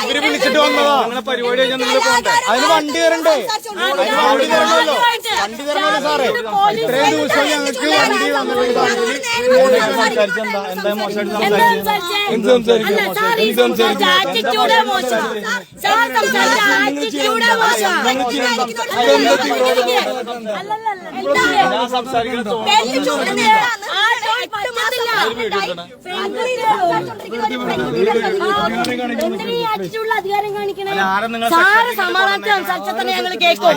ഇവർ വിളിച്ചിട്ട് വന്നതാ. നിങ്ങളെ പരിപാടി കഴിഞ്ഞാൽ നിങ്ങൾ പോകണ്ടേ? അതിന് വണ്ടി തരണ്ടേ അതിന് വണ്ടി തരണമല്ലോ വണ്ടി തരണമല്ലോ സാറേ. ഇത്രയും ദിവസം ഞങ്ങൾക്ക് വണ്ടി സംസാരിച്ചെന്താ എന്താ മോശമായിട്ട് എന്താ സംസാരിച്ചത്? സംസാരിച്ചേ? എന്ത് സംസാരിക്കും? അല്ല, സാർ ഈ അധികാരം കാണിക്കണേ ആരാ നിങ്ങളെ സാറ് സമാധാനത്തിൽ സംസാരിച്ചാൽ തന്നെ ഞങ്ങൾ കേൾക്കും.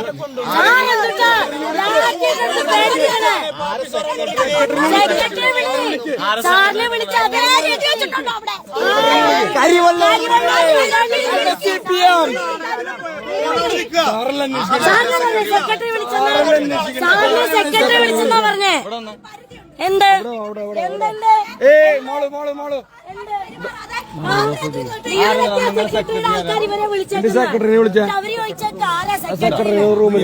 സാറിനെ വിളിച്ച് അതേ രീതി വെച്ചിട്ടുണ്ടോ അവിടെ? സെക്രട്ടറി വിളിച്ചെന്നാ പറഞ്ഞേ? എന്ത്? എന്തല്ലേ ഏയ് മോൾ മോൾ മോൾ. സെക്രട്ടറി വിളിച്ച? അവർ ചോദിച്ചാൽ ആരാ സെക്രട്ടറി റൂമിൽ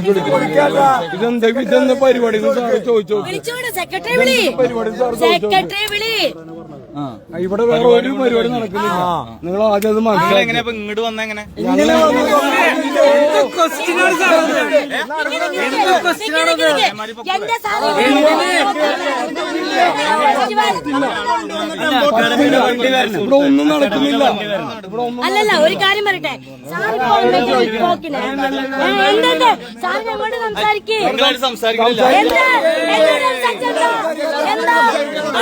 ഇതെന്താ ഇതെന്താ പരിപാടി സാറ് ചോദിച്ചോ? സെക്രട്ടറി വിളി. ഇവിടെ വേറെ ഒരു പരിപാടി നടക്കുന്നില്ല. നിങ്ങൾ ആദ്യം അത് മനസ്സിലായി എങ്ങനെ ഇങ്ങോട്ട് വന്ന എങ്ങനെ ഇവിടെ ഒന്നും നടക്കുന്നില്ല. അല്ലല്ല ഒരു കാര്യം പറയട്ടെ. പോക്കിനെ എന്തെന്ത്? സംസാരിക്കേ. എന്താ? എന്താ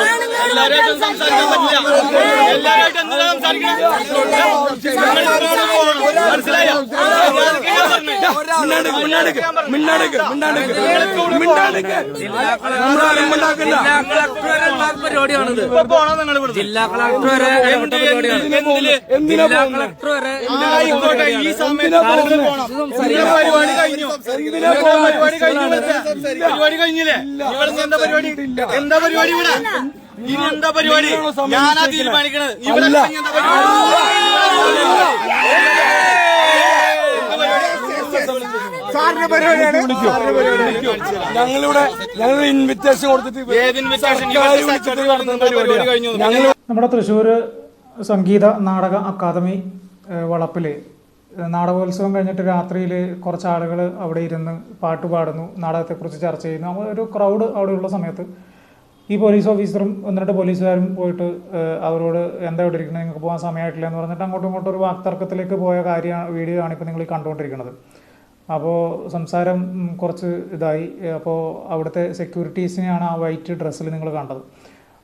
ആണുങ്ങളോട് സംസാരിക്കാൻ പറ്റില്ല. മനസ്സിലായോ? പരിപാടിയാണിത്. ജില്ലാ കളക്ടർ വരെ ജില്ലാ കളക്ടർ വരെ ഈ പരിപാടി കഴിഞ്ഞില്ലേ? എന്താ പരിപാടി? എന്താ പരിപാടി ഇവിടെ? ഇനി എന്താ പരിപാടി? ഞാനാ തീരുമാനിക്കണത്. ഇവിടെ. എന്താ പരിപാടി? പരിപാടിയാണ്. ഞങ്ങളിവിടെ ഞങ്ങൾ ഇൻവിറ്റേഷൻ കൊടുത്തിട്ട് നമ്മുടെ തൃശ്ശൂർ സംഗീത നാടക അക്കാദമി വളപ്പിൽ നാടകോത്സവം കഴിഞ്ഞിട്ട് രാത്രിയിൽ കുറച്ച് ആളുകൾ അവിടെ ഇരുന്ന് പാട്ട് പാടുന്നു നാടകത്തെക്കുറിച്ച് ചർച്ച ചെയ്യുന്നു. അപ്പോൾ ഒരു ക്രൗഡ് അവിടെയുള്ള സമയത്ത് ഈ പോലീസ് ഓഫീസറും ഒന്ന് രണ്ട് പോലീസുകാരും പോയിട്ട് അവരോട് എന്താ ഇവിടെ ഇരിക്കുന്നത് നിങ്ങൾക്ക് പോകാൻ സമയമായിട്ടില്ല എന്ന് പറഞ്ഞിട്ട് അങ്ങോട്ടും ഇങ്ങോട്ടും ഒരു വാക്തർക്കത്തിലേക്ക് പോയ കാര്യമാണ് വീഡിയോ ആണ് ഇപ്പോൾ നിങ്ങൾ കണ്ടുകൊണ്ടിരിക്കുന്നത്. അപ്പോൾ സംസാരം കുറച്ച് ഇതായി. അപ്പോൾ അവിടുത്തെ സെക്യൂരിറ്റീസിനെയാണ് ആ വൈറ്റ് ഡ്രസ്സിൽ നിങ്ങൾ കണ്ടത്.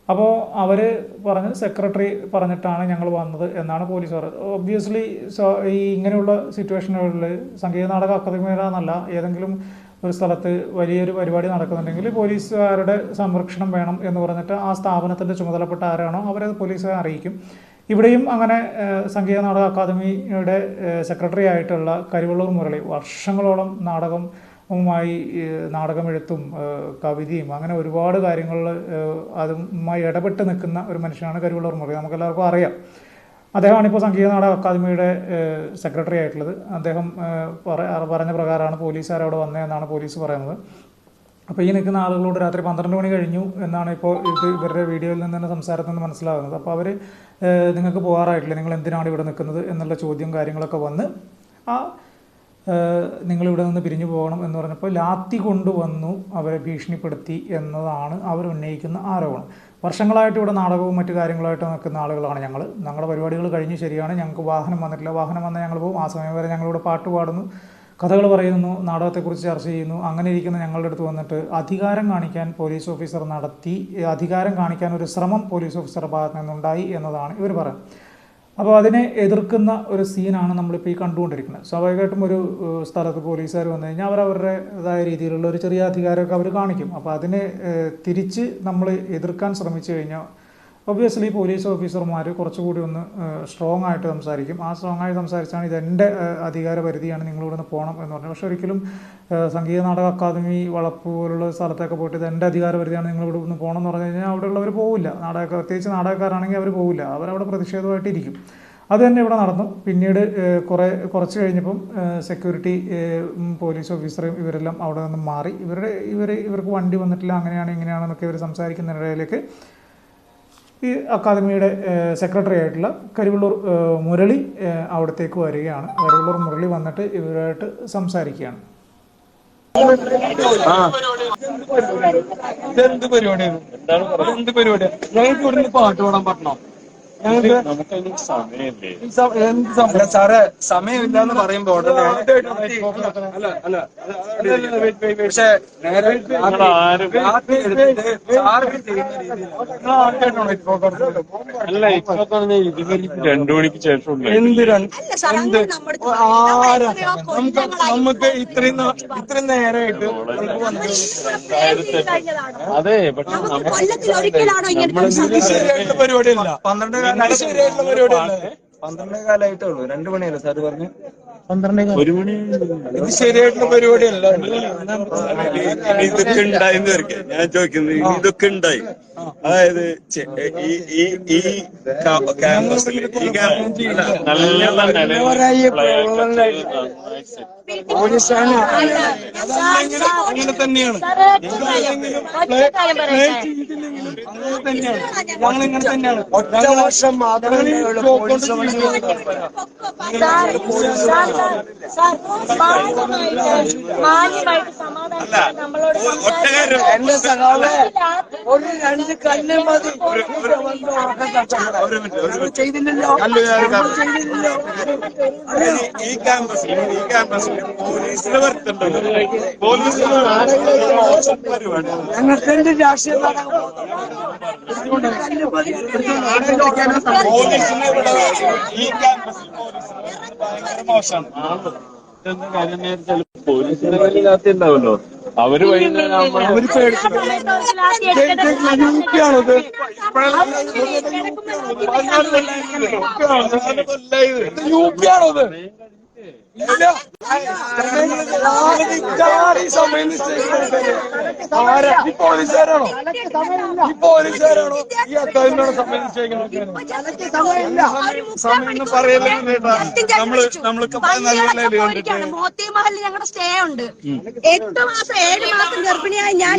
അപ്പോൾ അവർ പറഞ്ഞ് സെക്രട്ടറി പറഞ്ഞിട്ടാണ് ഞങ്ങൾ വന്നത് എന്നാണ് പോലീസ് പറഞ്ഞത്. ഒബ്വിയസ്ലി ഈ ഇങ്ങനെയുള്ള സിറ്റുവേഷനുകളിൽ സംഗീത നാടക അക്കാദമിയിലാണെന്നല്ല ഏതെങ്കിലും ഒരു സ്ഥലത്ത് വലിയൊരു പരിപാടി നടക്കുന്നുണ്ടെങ്കിൽ പോലീസുകാരുടെ സംരക്ഷണം വേണം എന്ന് പറഞ്ഞിട്ട് ആ സ്ഥാപനത്തിന്റെ ചുമതലപ്പെട്ട ആരാണോ അവരത് പോലീസുകാരെ അറിയിക്കും. ഇവിടെയും അങ്ങനെ സംഗീത നാടക അക്കാദമിയുടെ സെക്രട്ടറി ആയിട്ടുള്ള കരിവള്ളൂർ മുരളി വർഷങ്ങളോളം നാടകവുമായി നാടകമെഴുത്തും കവിതയും അങ്ങനെ ഒരുപാട് കാര്യങ്ങളിൽ അതുമായി ഇടപെട്ട് നിൽക്കുന്ന ഒരു മനുഷ്യനാണ് കരിവള്ളൂർ മുരളി. നമുക്കെല്ലാവർക്കും അറിയാം. അദ്ദേഹമാണ് ഇപ്പോൾ സംഗീത നാടക അക്കാദമിയുടെ സെക്രട്ടറി ആയിട്ടുള്ളത്. അദ്ദേഹം പറഞ്ഞ പ്രകാരമാണ് പോലീസുകാർ അവിടെ വന്നതെന്നാണ് പോലീസ് പറയുന്നത്. അപ്പോൾ ഈ നിൽക്കുന്ന ആളുകളോട് രാത്രി പന്ത്രണ്ട് മണി കഴിഞ്ഞു എന്നാണ് ഇപ്പോൾ ഇത് ഇവരുടെ വീഡിയോയിൽ നിന്ന് തന്നെ സംസാരത്തിൽ നിന്ന് മനസ്സിലാകുന്നത് അപ്പോൾ അവർ നിങ്ങൾക്ക് പോകാറായിട്ടില്ല നിങ്ങൾ എന്തിനാണ് ഇവിടെ നിൽക്കുന്നത് എന്നുള്ള ചോദ്യം കാര്യങ്ങളൊക്കെ വന്ന് ആ നിങ്ങളിവിടെ നിന്ന് പിരിഞ്ഞു പോകണം എന്ന് പറഞ്ഞപ്പോൾ ലാത്തി കൊണ്ടുവന്നു അവരെ ഭീഷണിപ്പെടുത്തി എന്നതാണ് അവർ ഉന്നയിക്കുന്ന ആരോപണം. വർഷങ്ങളായിട്ട് ഇവിടെ നാടകവും മറ്റു കാര്യങ്ങളായിട്ട് നിൽക്കുന്ന ആളുകളാണ് ഞങ്ങൾ ഞങ്ങളുടെ പരിപാടികൾ കഴിഞ്ഞ് ശരിയാണ്. ഞങ്ങൾക്ക് വാഹനം വന്നിട്ടില്ല. വാഹനം വന്നാൽ ഞങ്ങൾ പോകും. ആ സമയം വരെ ഞങ്ങളിവിടെ പാട്ട് പാടുന്നു. കഥകൾ പറയുന്നു നാടകത്തെക്കുറിച്ച് ചർച്ച ചെയ്യുന്നു. അങ്ങനെ ഇരിക്കുന്ന ഞങ്ങളുടെ അടുത്ത് വന്നിട്ട് അധികാരം കാണിക്കാൻ പോലീസ് ഓഫീസർ നടത്തി അധികാരം കാണിക്കാൻ ഒരു ശ്രമം പോലീസ് ഓഫീസറുടെ ഭാഗത്ത് നിന്നുണ്ടായി എന്നതാണ് ഇവർ പറയുന്നത്. അപ്പോൾ അതിനെ എതിർക്കുന്ന ഒരു സീനാണ് നമ്മളിപ്പോൾ ഈ കണ്ടുകൊണ്ടിരിക്കുന്നത്. സ്വാഭാവികമായിട്ടും ഒരു സ്ഥലത്ത് പോലീസുകാർ വന്നു കഴിഞ്ഞാൽ അവർ അവരുടേതായ രീതിയിലുള്ള ഒരു ചെറിയ അധികാരമൊക്കെ അവർ കാണിക്കും. അപ്പോൾ അതിനെ തിരിച്ച് നമ്മൾ എതിർക്കാൻ ശ്രമിച്ചു കഴിഞ്ഞാൽ ഒബ്വിയസ്ലി പോലീസ് ഓഫീസർമാർ കുറച്ചുകൂടി ഒന്ന് സ്ട്രോങ് ആയിട്ട് സംസാരിക്കും. ആ സ്ട്രോങ് ആയി സംസാരിച്ചാണ് ഇതെന്റെ അധികാര പരിധിയാണ് നിങ്ങളിവിടെ നിന്ന് പോകണം എന്ന് പറഞ്ഞത്. പക്ഷെ ഒരിക്കലും സംഗീത നാടക അക്കാദമി വളപ്പ് പോലുള്ള സ്ഥലത്തൊക്കെ പോയിട്ട് ഇത് എന്റെ അധികാര പരിധിയാണ് നിങ്ങളിവിടെ നിന്ന് പോകണം എന്ന് പറഞ്ഞു കഴിഞ്ഞാൽ അവിടെയുള്ളവർ പോവില്ല. നാടക പ്രത്യേകിച്ച് നാടകക്കാരാണെങ്കിൽ അവർ പോവില്ല. അവരവിടെ പ്രതിഷേധമായിട്ടിരിക്കും. അത് തന്നെ ഇവിടെ നടന്നു. പിന്നീട് കുറേ കുറച്ച് കഴിഞ്ഞപ്പം സെക്യൂരിറ്റി പോലീസ് ഓഫീസറും ഇവരെല്ലാം അവിടെ നിന്ന് മാറി. ഇവരുടെ ഇവർ ഇവർക്ക് വണ്ടി വന്നിട്ടില്ല അങ്ങനെയാണ് ഇങ്ങനെയാണെന്നൊക്കെ ഇവർ സംസാരിക്കുന്നതിനിടയിലേക്ക് ഈ അക്കാദമിയുടെ സെക്രട്ടറി ആയിട്ടുള്ള കരിവള്ളൂർ മുരളി അവിടത്തേക്ക് വരികയാണ്. കരിവള്ളൂർ മുരളി വന്നിട്ട് ഇവരുമായിട്ട് സംസാരിക്കുകയാണ്. ഇതെന്ത് പരിപാടിയാണ്? എന്ത് പരിപാടിയാണ്? ഞങ്ങൾക്ക് ഇവിടുന്ന് പാട്ട് പാടാൻ പറ്റണോ ഞങ്ങൾക്ക് സാറേ സമയമില്ല? എന്ന് പറയുമ്പോ ഉടനെ അല്ല അല്ല പക്ഷേ നേരെ? അല്ല ഇതിന് രണ്ടു മണിക്ക് ശേഷം എന്ത് രണ്ട് എന്ത് ആരാ? നമുക്ക് നമുക്ക് ഇത്രയും ഇത്രയും നേരമായിട്ട് അതെ പക്ഷെ പരിപാടിയല്ല. പന്ത്രണ്ട് കാലം ശരിയായിട്ടുള്ള പരിപാടിയല്ല പന്ത്രണ്ടേ കാലായിട്ടേ ഉള്ളൂ. രണ്ടു മണിയല്ലേ സാർ പറഞ്ഞു? പന്ത്രണ്ടേ ഒരു മണി. ഇത് ശരിയായിട്ടുള്ള പരിപാടിയല്ല. ഇതൊക്കെ ഉണ്ടായെന്ന് വരയ്ക്കെ ഞാൻ ചോദിക്കുന്നത് ഇതൊക്കെ ഉണ്ടായി. അതായത് ചെ- ഈ ഈ ഈ ക- ക്യാമ്പസിൽ ഈ ക്യാമ്പസിൽ നല്ല അങ്ങനെ തന്നെയാണ്. ഒറ്റ പറയട്ടെ അങ്ങനെ തന്നെയാണ് ഞങ്ങൾ ഇങ്ങനെ തന്നെയാണ് നമ്മളോട് എന്റെ സഖാവേ ഒരു രണ്ട് കല്ല് മതി ചെയ്തില്ലല്ലോ കാര്യം- ഈ- ക്യാമ്പസിലും ഈ ക്യാമ്പസിലും പോലീസിന് വരുത്തുണ്ടല്ലോ പോലീസിന് ഞങ്ങൾക്ക് എന്ത് രാഷ്ട്രീയ ഈ ക്യാമ്പസിൽ പോലീസിന് ഭയങ്കര മോശമാണ് പോലീസിന്റെ കയ്യിലാത്തി ഉണ്ടാവല്ലോ അവർ ആവുമ്പോൾ അവർ യൂപ്പിയാണത് യൂപ്പിയാണത് ഇല്ല. ആണോ ഈ സമയം ആരാ ഈ പോലീസുകാരാണോ ഈ പോലീസുകാരാണോ ഈ അക്കാദമിയോട് സമയം സമയം എന്ന് നമ്മൾ നമ്മളൊക്കെ സ്റ്റേ ഉണ്ട് എട്ട് മാസം ഏഴ് മാസം ഞാൻ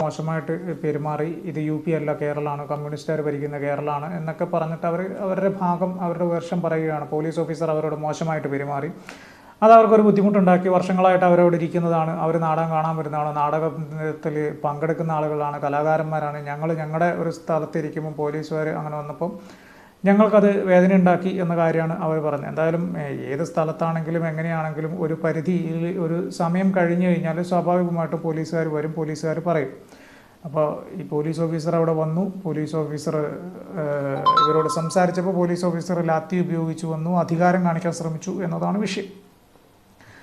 മോശമായിട്ട് പെരുമാറി ഇത് യു പി അല്ല കേരളമാണ് കമ്മ്യൂണിസ്റ്റുകാർ ഭരിക്കുന്ന കേരളമാണ് എന്നൊക്കെ പറഞ്ഞിട്ട് അവർ അവരുടെ ഭാഗം അവരുടെ വേർഷം പറയുകയാണ് പോലീസ് ഓഫീസർ അവരോട് മോശമായിട്ട് പെരുമാറി. അത് അവർക്കൊരു ബുദ്ധിമുട്ടുണ്ടാക്കി വർഷങ്ങളായിട്ട് അവരവിടെ ഇരിക്കുന്നതാണ്. അവർ നാടകം കാണാൻ വരുന്നതാണ്. നാടകത്തിൽ പങ്കെടുക്കുന്ന ആളുകളാണ് കലാകാരന്മാരാണ്. ഞങ്ങൾ ഞങ്ങളുടെ ഒരു സ്ഥലത്തിരിക്കുമ്പോൾ പോലീസുകാർ അങ്ങനെ വന്നപ്പം ഞങ്ങൾക്കത് വേദന ഉണ്ടാക്കി എന്ന കാര്യമാണ് അവർ പറഞ്ഞത്. എന്തായാലും ഏത് സ്ഥലത്താണെങ്കിലും എങ്ങനെയാണെങ്കിലും ഒരു പരിധിയിൽ ഒരു സമയം കഴിഞ്ഞു കഴിഞ്ഞാൽ സ്വാഭാവികമായിട്ടും പോലീസുകാർ വരും പോലീസുകാർ പറയും. അപ്പോൾ ഈ പോലീസ് ഓഫീസർ അവിടെ വന്നു. പോലീസ് ഓഫീസർ ഇവരോട് സംസാരിച്ചപ്പോൾ പോലീസ് ഓഫീസർ ലാത്തി ഉപയോഗിച്ചു വന്നു. അധികാരം കാണിക്കാൻ ശ്രമിച്ചു എന്നതാണ് വിഷയം.